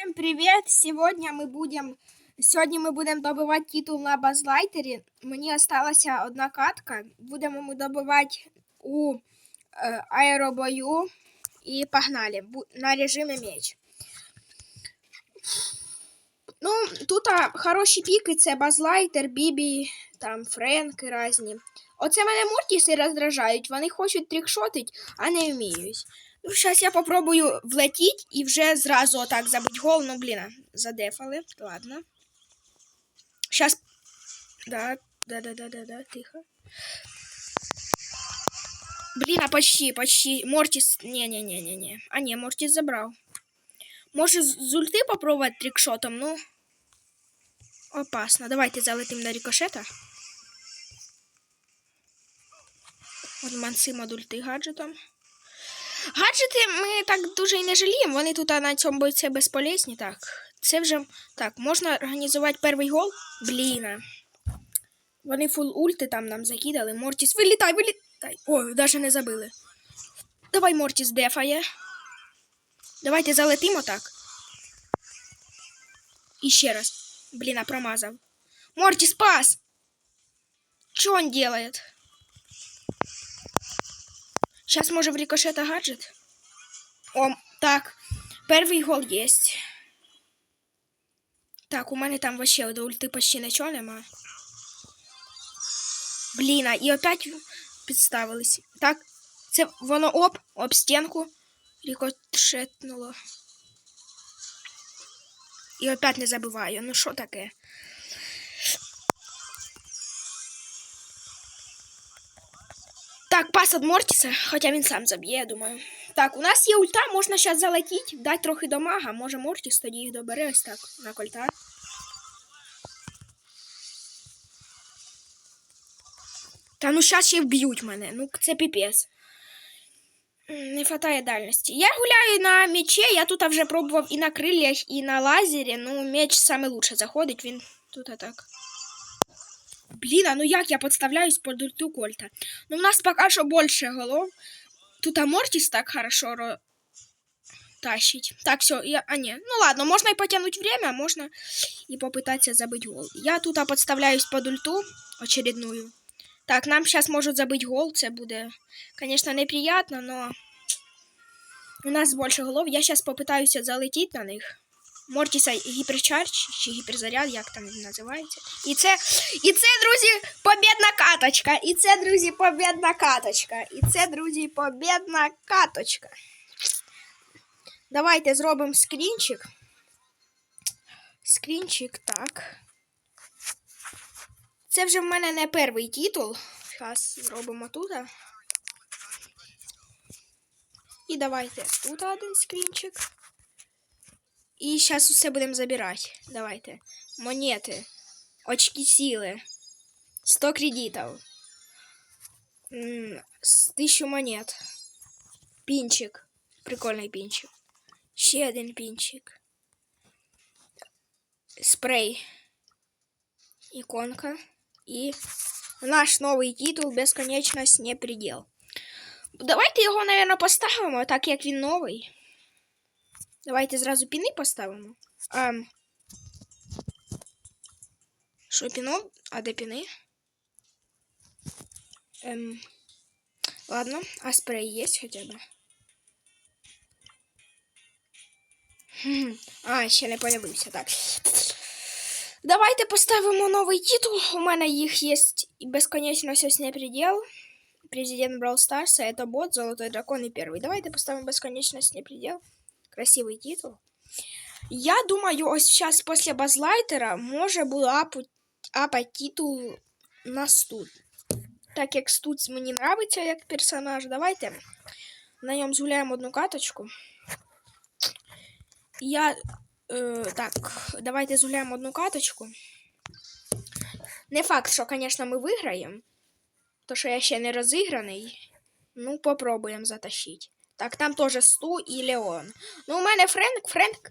Всем привет! Сегодня мы будем Сьогодні ми будемо добивати титул на базлайтері. Мені осталася одна катка. Будемо ми добивати у е, аеробою. І погнали Бу- на режимі меч. Ну, тут а, хороші піки це базлайтер, Бібі, там Френк і різні. Оце мене Мортіси роздражають. Вони хочуть трікшотить, а не вміють. Ну, зараз я попробую влетіть і вже зразу отак забить гол. Ну, блін, задефали. Ладно. Сейчас. Да, да, да, да, да, да, тихо. Блин, а почти, почти. Мортис. Не-не-не-не-не. А не, Мортис забрал. Може, з ульти попробувати трикшотом, ну. Опасно. Давайте залетим на рикошета. От Мансим од ульти гаджетом. Гаджети ми так дуже і не жаліємо. Вони тут на цьому бойці безполезні. Так. Це вже. Так, можна організувати перший гол. Блін. Вони фул ульти там нам закидали. Мортіс, вилітай, вилітай. Ой, навіть не забили. Давай Мортіс дефає. Давайте залетимо так. І ще раз. Блін, а промазав. Мортіс, пас! Що он делает? Сейчас може в рикошета гаджет. О, так. Перший гол есть. Так, у мене там вообще до ульти почти нічого нема. Блін, а і опять підставились. Так, це воно оп, об стінку. Рикошетнуло. І опять не забиваю. Ну що таке? Так, пас від Мортіса, хоча він сам заб'є, я думаю. Так, у нас є ульта, можна зараз залетіти, дати трохи дамага. Може Мортіс тоді їх добере ось так на кольта. Та ну зараз ще вб'ють мене. Ну це піпець. Не хватає дальності. Я гуляю на мечі, я тут вже пробував і на крилях, і на лазері. Ну, меч саме лучше заходить, він тут так. Блін, а ну як я подставляюсь под ульту Кольта? Ну, у нас пока що більше голов. Тут Амортис так хорошо ро... тащить. Так, все, я... а не, ну ладно, можно и потянуть время, можно и попытаться забыть гол. Я тут а, подставляюсь под ульту очередную. Так, нам сейчас можуть забить гол, це буде, конечно, неприятно, но у нас більше голов. Я сейчас попытаюсь залетіти на них. Мортіса гіперчардж чи гіперзаряд, як там він називається. І це, і це, друзі, побідна каточка. І це, друзі, побідна каточка. І це, друзі, побідна каточка. Давайте зробимо скрінчик. Скрінчик, так. Це вже в мене не перший титул. Зараз зробимо тут. І давайте тут один скрінчик. І зараз усе будемо забирати. Давайте. Монети. Очки сили. 100 кредитів. М, 1000 монет. Пінчик. Прикольний пінчик. Ще один пінчик. Спрей. Іконка. І наш новий титул Безконечність не предел. Давайте його, наверное, поставимо, так як він новий. Давайте зразу піни поставимо. Ем. Що піно? А де піни? Ем. Ладно, а спрей є хоча б. Хм. А, ще не появився, так. Давайте поставимо новий титул. У мене їх є і безконечність ось не предел. Президент Brawl Stars, это бот, Золотой Дракон и Первый. Давайте поставим бесконечность не предел. Красивий титул. Я думаю, ось зараз після базлайтера може було апу, апати титул на студ. Так як студ мені нравиться як персонаж, давайте на ньому згуляємо одну каточку. Я. Е, так, давайте згуляємо одну каточку. Не факт, що, звісно, ми виграємо. То, що я ще не розіграний. Ну, попробуємо затащити. Так, там теж Сту і Леон. Ну, у мене Френк. Френк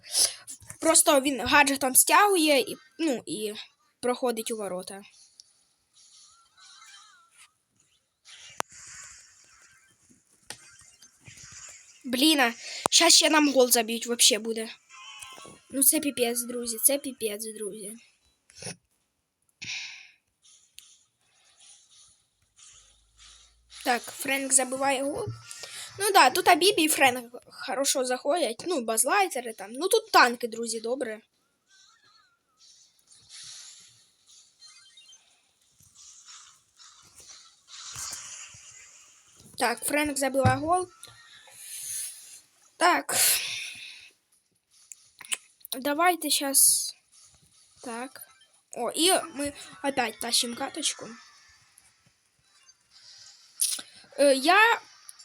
просто він гаджетом стягує і, ну, і проходить у ворота. Блін, зараз ще нам гол заб'ють вообще буде. Ну, це піпець, друзі, це піпець, друзі. Так, Френк забиває гол. Ну да, тут Абібі і Френк хорошо заходять. Ну, базлайтери там. Ну тут танки, друзі, добре. Так, Френк забила гол. Так. Давайте сейчас. Так. О, и мы опять тащим каточку. Е, Я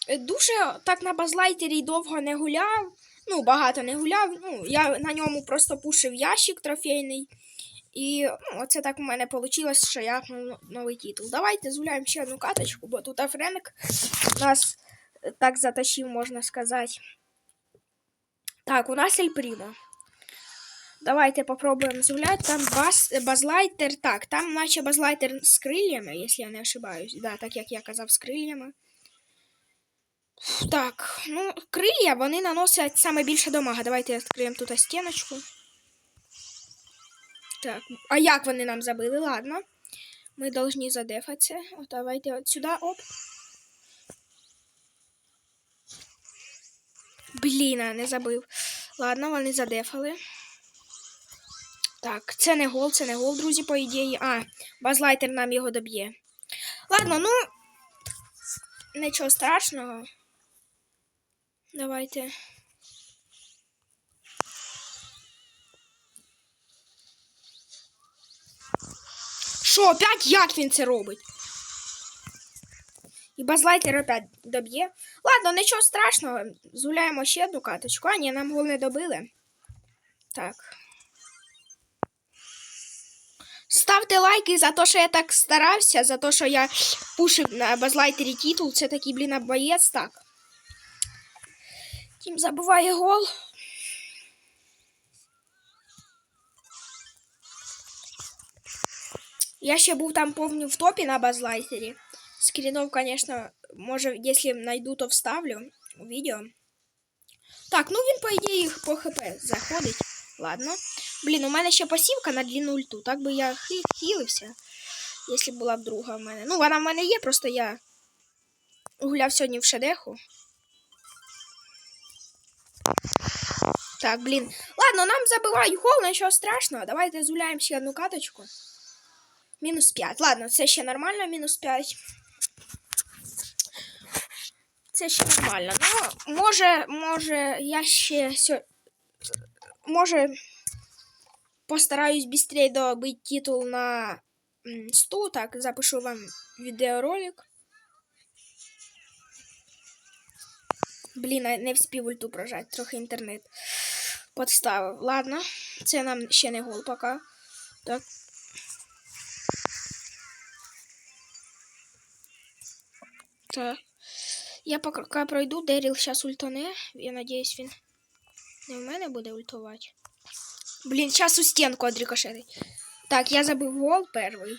дуже так на базлайтері довго не гуляв. Ну, багато не гуляв. Ну, я на ньому просто пушив ящик трофейний. І ну, оце так у мене вийшло, що я ну, новий титул. Давайте згуляємо ще одну каточку, бо тут Френк нас е, так затащив, можна сказати. Так, у нас Ель Прімо. Давайте попробуємо згуляти. Там баз, базлайтер. Так, там наче базлайтер з крильями, якщо я не ошибаюсь. Да, так як я казав, з крильями. Так, ну, крилля вони наносять саме більше дамага. Давайте відкриємо тут стіночку. Так, а як вони нам забили? Ладно. Ми повинні задефатися. От, давайте от сюди, оп. Блін, не забив. Ладно, вони задефали. Так, це не гол, це не гол, друзі, по ідеї. А, базлайтер нам його доб'є. Ладно, ну. Нічого страшного. Давайте. Що, опять як він це робить? І базлайтер опять доб'є. Ладно, нічого страшного. Згуляємо ще одну каточку. А, ні, нам гол не добили. Так. Ставте лайки за те, що я так старався, за те, що я пушив на базлайтері титул. Це такий, блін, боєць. Так. Тім забиває гол. Я ще був там, помню, в топі на базлайтері. Скрінов, конечно, може, якщо знайду, то вставлю у відео. Так, ну він, по ідеї, по ХП заходить. Ладно. Блін, у мене ще пасівка на длину ульту. Так би я хі- хілився, якщо була б друга в мене. Ну, вона в мене є, просто я гуляв сьогодні в шедеху. Так, блін. Ладно, нам забивають гол, нічого страшного. Давайте згуляємо ще одну каточку. Мінус 5. Ладно, це ще нормально, мінус 5. Це ще нормально. Ну, може, може, я ще сьо... може постараюсь быстрее добити титул на м, 100, так, запишу вам відеоролик. Блін, не вспів ульту прожати, трохи інтернет подставив. Ладно, це нам ще не гол пока. Так. Так. Я поки пройду, Деріл зараз ультане. Я надіюсь, він не в мене буде ультувати. Блін, зараз у стінку одрікошетить. Так, я забив гол перший.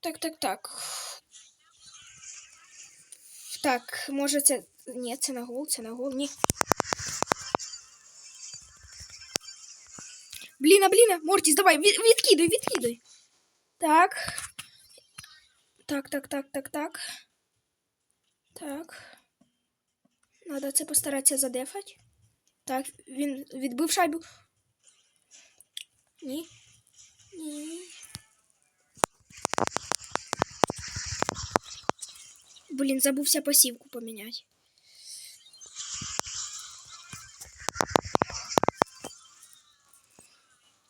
Так, так, так. Так, може це. Ні, це на гол, це на гол, ні. Бліна, бліна, Мортіс, давай, відкидай, відкидай. Так. Так, так, так, так, так. Так. Надо це постаратися задефати. Так, він відбив шайбу. Ні. Ні. Блін, забувся пасівку поміняти.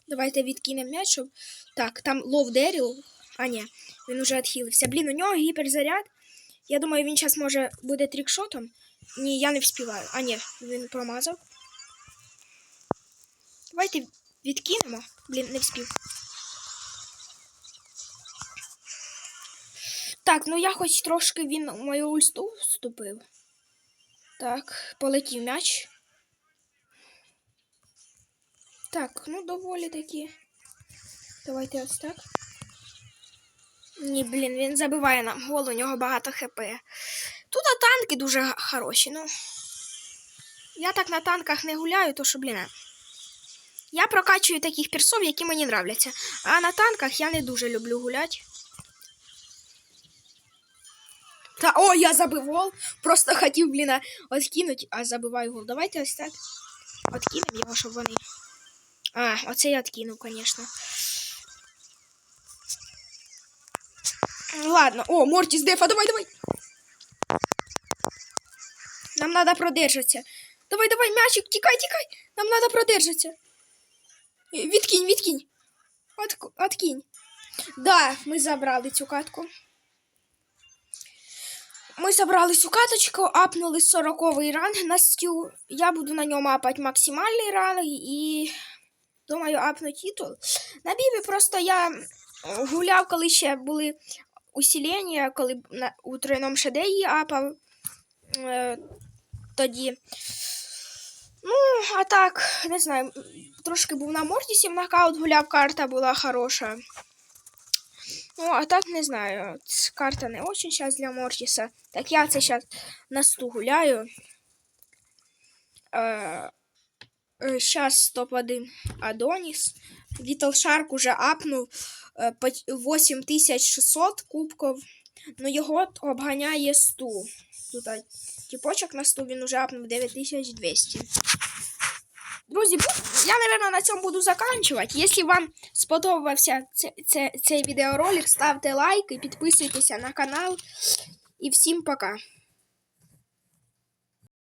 Давайте відкинемо м'яч, щоб. Так, там лов Деріл. А, ні, він уже відхилився. Блін, у нього гіперзаряд. Я думаю, він зараз може буде трікшотом. Ні, я не вспіваю. А, ні, він промазав. Давайте відкинемо. Блін, не вспів. Так, ну я хоч трошки він у мою ульсту вступив. Так, полетів м'яч. Так, ну доволі таки. Давайте ось так. Ні, блін, він забиває нам гол, у нього багато хп. Тут танки дуже хороші, ну. Я так на танках не гуляю, то що, блін. Я прокачую таких персов, які мені нравляться. А на танках я не дуже люблю гуляти. Та о, я забив гол. Просто хотів, блін, откинуть, а забиваю гол. Давайте ось так. Откинемо його, щоб вони. А, оце я откинув, звісно. Ладно, о, Мортіс Дефа, давай, давай. Нам надо продержатися. Давай, давай, мячик, тікай, тікай. Нам надо продержатися. Е, Відкинь, відкинь. Отк- Откинь. Да, ми забрали цю катку. Ми забрали цю каточку, апнули 40 ранг на стю. Я буду на ньому апати максимальний ранг і думаю, апну титул. На бібі просто я гуляв, коли ще були усилення, коли у тройному шедеї апав. Е, тоді. Ну, а так, не знаю, трошки був на Мортісі, нокаут гуляв, карта була хороша. Ну, а так не знаю. Карта не очень сейчас для Мортіса. Так я це зараз на сту гуляю. Е, Сейчас топ-1 Адоніс. Вітал Шарк уже апнув е, 8600 кубків. Ну його обганяє 100. Тут а, тіпочок на 100 він уже апнув 9200. Друзі, я, мабуть, на цьому буду заканчувати. Якщо вам сподобався цей це, цей відеоролик, ставте лайк і підписуйтесь на канал. І всім пока.